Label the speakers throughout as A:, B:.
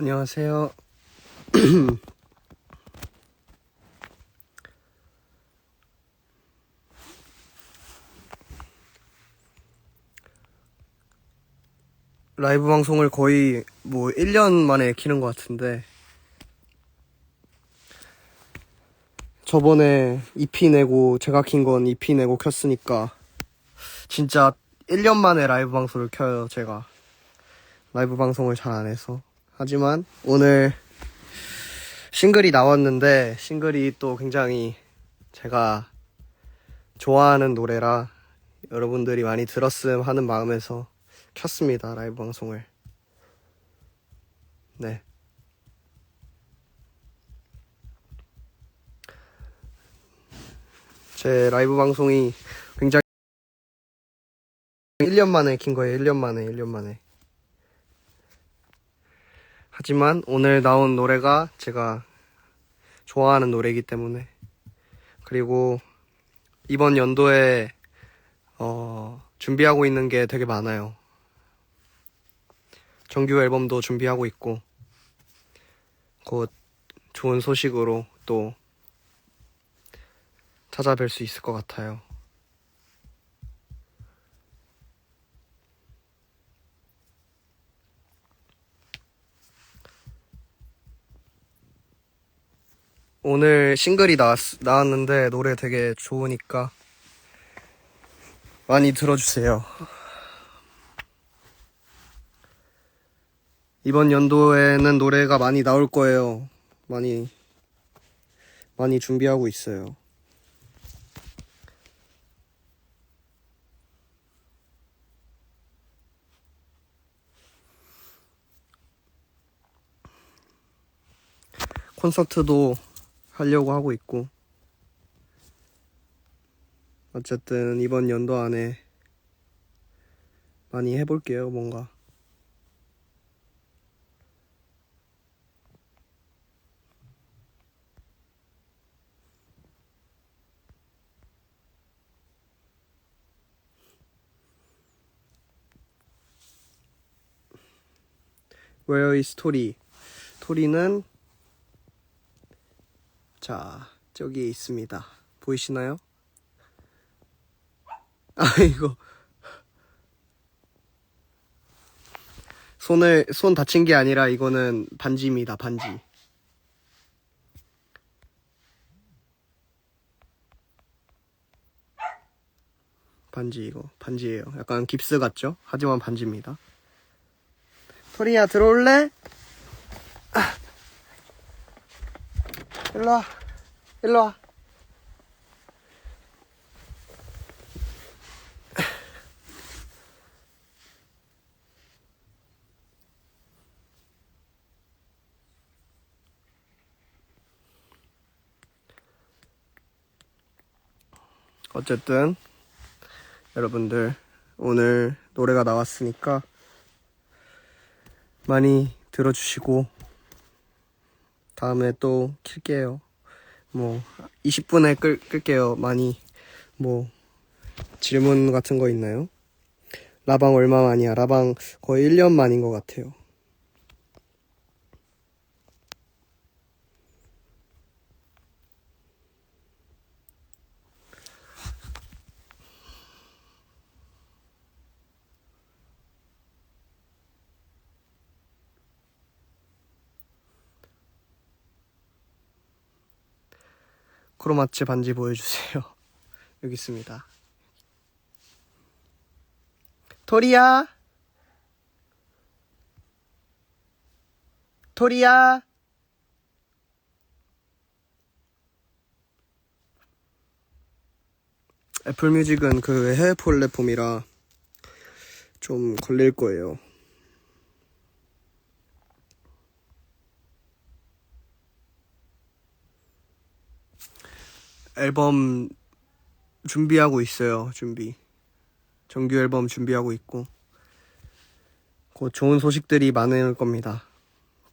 A: 안녕하세요. 라이브 방송을 거의 뭐 1년 만에 키는 것 같은데 저번에 EP 내고 제가 킨 건 EP 내고 켰으니까 진짜 1년 만에 라이브 방송을 켜요 제가 라이브 방송을 잘 안 해서 하지만 오늘 싱글이 나왔는데 싱글이 또 굉장히 제가 좋아하는 노래라 여러분들이 많이 들었음 하는 마음에서 켰습니다 라이브 방송을. 네. 제 라이브 방송이 굉장히 1년 만에 킨 거예요 1년 만에 1년 만에 하지만 오늘 나온 노래가 제가 좋아하는 노래이기 때문에 그리고 이번 연도에 어, 준비하고 있는 게 되게 많아요. 정규 앨범도 준비하고 있고 곧 좋은 소식으로 또 찾아뵐 수 있을 것 같아요. 오늘 싱글이 나왔, 나왔는데 노래 되게 좋으니까 많이 들어주세요. 이번 연도에는 노래가 많이 나올 거예요. 많이, 많이 준비하고 있어요. 콘서트도 하려고 하고 있고, 어쨌든 이번 연도 안에 많이 해볼게요, 뭔가. Where is 토리? 토리는 자 저기 있습니다. 보이시나요? 아이고 손을 손 다친 게 아니라 이거는 반지입니다. 반지. 반지 이거 반지예요. 약간 깁스 같죠? 하지만 반지입니다. 토리야 들어올래? 일로 와. 일로 와. 어쨌든 여러분들 오늘 노래가 나왔으니까 많이 들어주시고 다음에 또 킬게요. 뭐 20분에 끌, 끌게요. 많이 뭐 질문 같은 거 있나요? 라방 얼마 만이야? 라방 거의 1년 만인 것 같아요. 크로마츠 반지 보여주세요. 여기 있습니다. 토리야? 토리야? 애플 뮤직은 그 해외 플랫폼이라 좀 걸릴 거예요. 앨범 준비하고 있어요. 준비. 정규 앨범 준비하고 있고 곧 좋은 소식들이 많을 겁니다.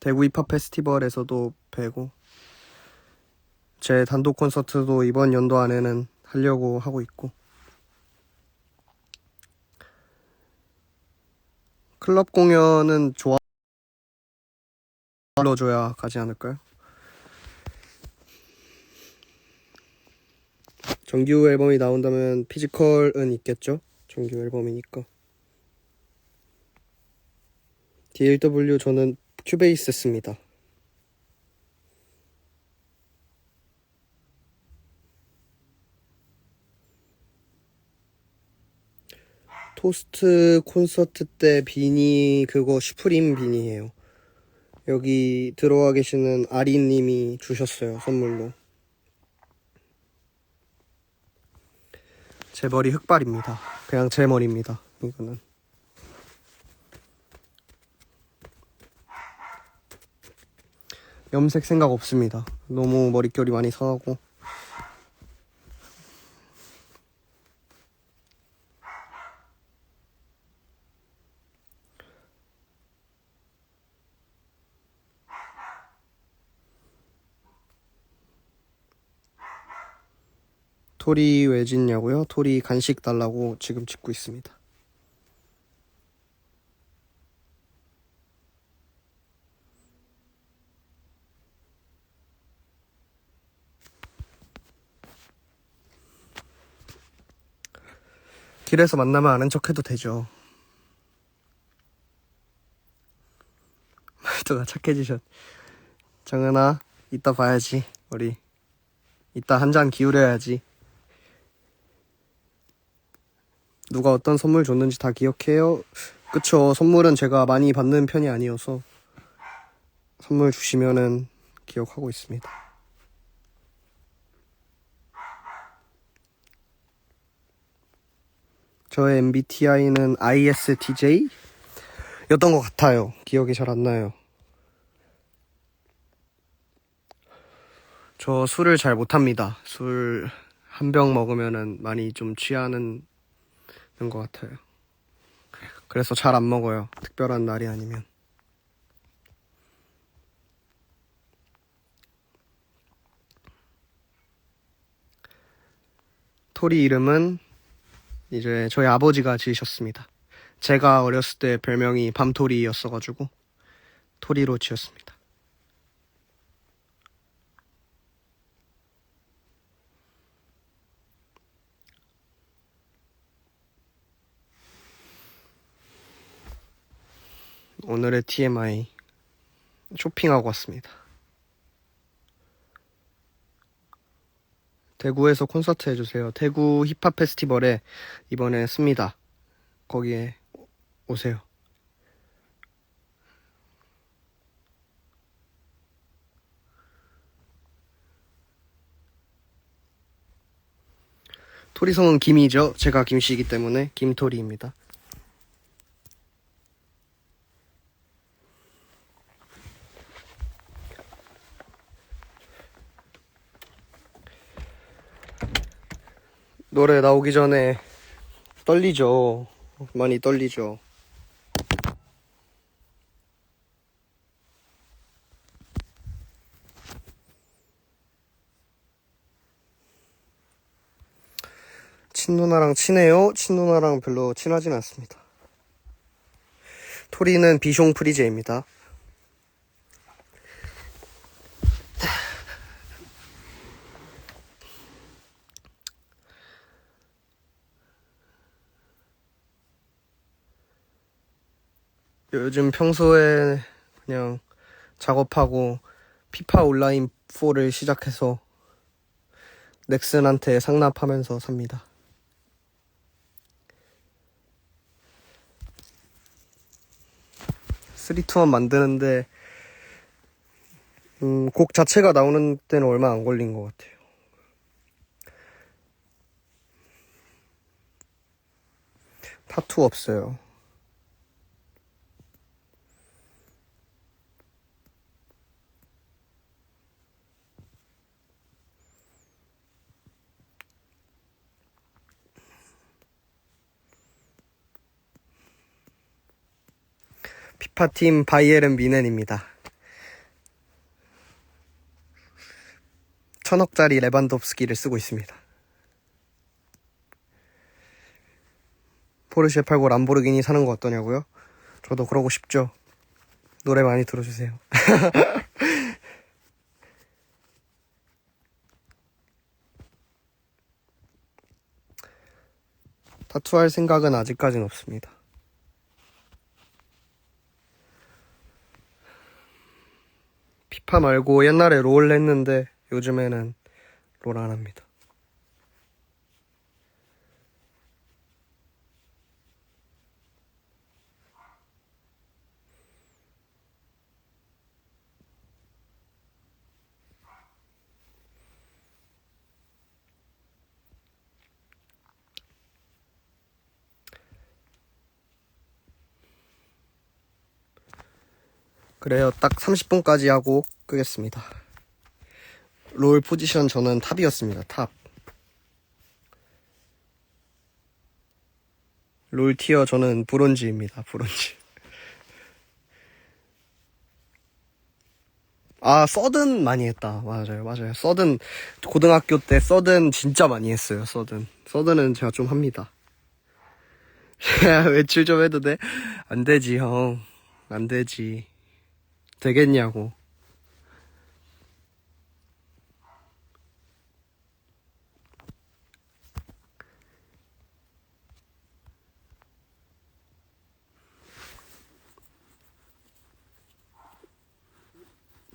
A: 대구 힙합 페스티벌에서도 뵈고 제 단독 콘서트도 이번 연도 안에는 하려고 하고 있고 클럽 공연은 좋아 불러줘야 가지 않을까요? 정규 앨범이 나온다면 피지컬은 있겠죠? 정규 앨범이니까. DLW 저는 큐베이스 씁니다. 토스트 콘서트 때 비니 그거 슈프림 비니예요. 여기 들어와 계시는 아리님이 주셨어요 선물로. 제 머리 흑발입니다. 그냥 제 머리입니다. 이거는. 염색 생각 없습니다. 너무 머릿결이 많이 상하고. 토리 왜 짓냐고요? 토리 간식 달라고 지금 짓고 있습니다. 길에서 만나면 아는 척 해도 되죠. 말투가 착해지셨. 정은아, 이따 봐야지, 우리. 이따 한 잔 기울여야지. 누가 어떤 선물 줬는지 다 기억해요? 그쵸. 선물은 제가 많이 받는 편이 아니어서 선물 주시면은 기억하고 있습니다. 저의 MBTI는 ISTJ? 였던 것 같아요. 기억이 잘 안 나요. 저 술을 잘 못합니다. 술 한 병 먹으면은 많이 좀 취하는 것 같아요. 그래서 잘 안 먹어요. 특별한 날이 아니면. 토리 이름은 이제 저희 아버지가 지으셨습니다. 제가 어렸을 때 별명이 밤토리였어가지고 토리로 지었습니다. 오늘의 TMI 쇼핑하고 왔습니다. 대구에서 콘서트 해주세요. 대구 힙합 페스티벌에 이번에 씁니다. 거기에 오세요. 토리성은 김이죠. 제가 김씨이기 때문에 김토리입니다. 노래 나오기 전에 떨리죠. 많이 떨리죠. 친누나랑 친해요? 친누나랑 별로 친하진 않습니다. 토리는 비숑 프리제입니다. 요즘 평소에 그냥 작업하고 피파 온라인 4를 시작해서 넥슨한테 상납하면서 삽니다. 쓰리투만 만드는데 음, 곡 자체가 나오는 때는 얼마 안 걸린 것 같아요. 타투 없어요. 피파팀 바이에른 미넨입니다. 천억짜리 레반도프스키를 쓰고 있습니다. 포르쉐 팔고 람보르기니 사는 거 어떠냐고요? 저도 그러고 싶죠. 노래 많이 들어주세요. 타투할 생각은 아직까진 없습니다. 파 말고 옛날에 롤 했는데 요즘에는 롤 안 합니다. 그래요. 딱 30분까지 하고 끄겠습니다. 롤 포지션 저는 탑이었습니다. 탑. 롤 티어 저는 브론즈입니다. 브론즈. 아, 서든 많이 했다. 맞아요. 맞아요. 서든 고등학교 때 서든 진짜 많이 했어요. 서든. 서든은 제가 좀 합니다. 야, 외출 좀 해도 돼? 안 되지, 형. 안 되지. 되겠냐고.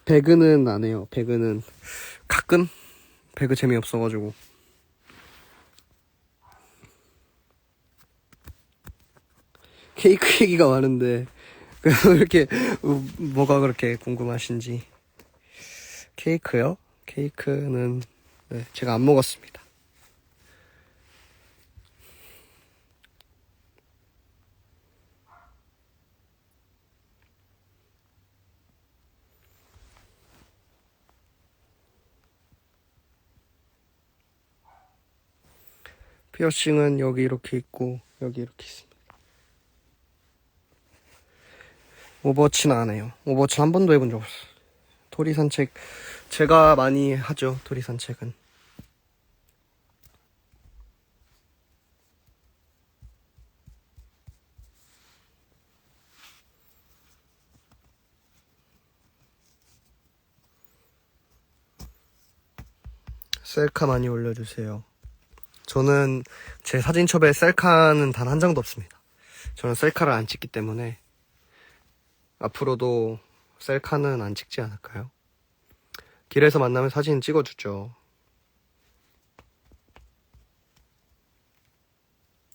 A: 배그는 안 해요. 배그는 가끔 배그 재미없어가지고. 케이크 얘기가 많은데 왜 이렇게 어, 뭐가 그렇게 궁금하신지 케이크요? 케이크는 네, 제가 안 먹었습니다. 피어싱은 여기 이렇게 있고 여기 이렇게 있습니다. 오버워치는 안 해요. 오버워치 한 번도 해본 적 없어요. 토리 산책 제가 많이 하죠. 토리 산책은. 셀카 많이 올려주세요. 저는 제 사진첩에 셀카는 단 한 장도 없습니다. 저는 셀카를 안 찍기 때문에 앞으로도 셀카는 안 찍지 않을까요? 길에서 만나면 사진 찍어주죠.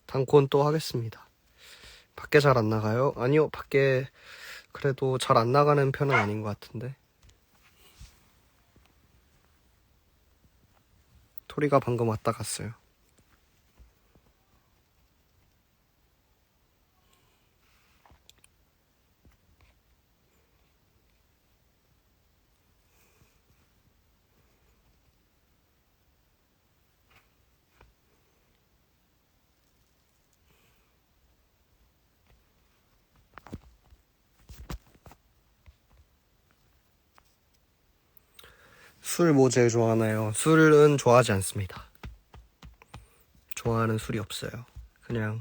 A: 단콘 또 하겠습니다. 밖에 잘 안 나가요? 아니요, 밖에 그래도 잘 안 나가는 편은 아닌 것 같은데. 토리가 방금 왔다 갔어요. 술 뭐 제일 좋아하나요? 술은 좋아하지 않습니다. 좋아하는 술이 없어요. 그냥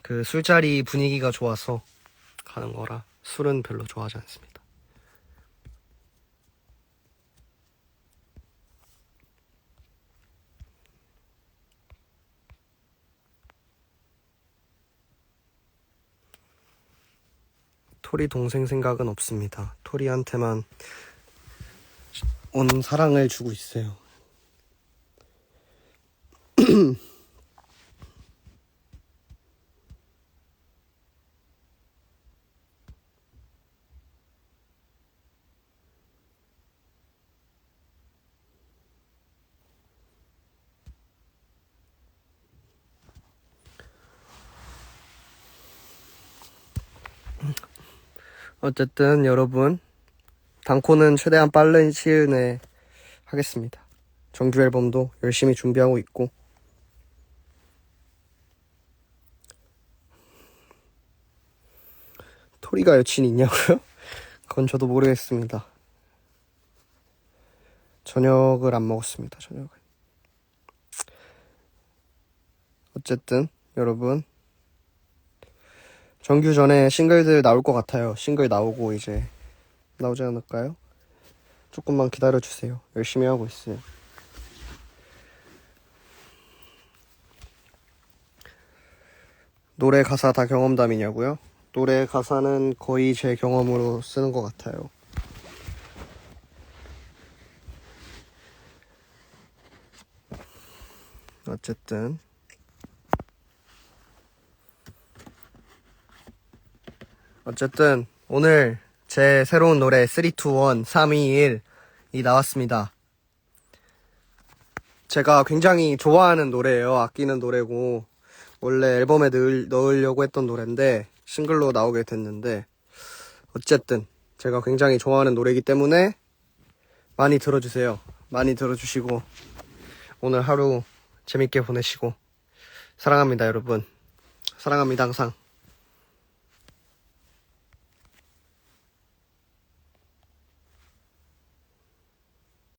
A: 그 술자리 분위기가 좋아서 가는 거라 술은 별로 좋아하지 않습니다. 토리 동생 생각은 없습니다. 토리한테만 온 사랑을 주고 있어요. 어쨌든 여러분 단코는 최대한 빠른 시일 내에 하겠습니다. 정규 앨범도 열심히 준비하고 있고 토리가 여친 있냐고요? 그건 저도 모르겠습니다. 저녁을 안 먹었습니다. 저녁을. 어쨌든 여러분 정규 전에 싱글들 나올 것 같아요. 싱글 나오고 이제 나오지 않을까요? 조금만 기다려 주세요. 열심히 하고 있어요. 노래 가사 다 경험담이냐고요? 노래 가사는 거의 제 경험으로 쓰는 것 같아요. 어쨌든 어쨌든 오늘 제 새로운 노래 3, 2, 1, 3, 2, 1이 나왔습니다. 제가 굉장히 좋아하는 노래예요. 아끼는 노래고 원래 앨범에 넣을, 넣으려고 했던 노래인데 싱글로 나오게 됐는데 어쨌든 제가 굉장히 좋아하는 노래이기 때문에 많이 들어주세요. 많이 들어주시고 오늘 하루 재밌게 보내시고 사랑합니다 여러분. 사랑합니다 항상.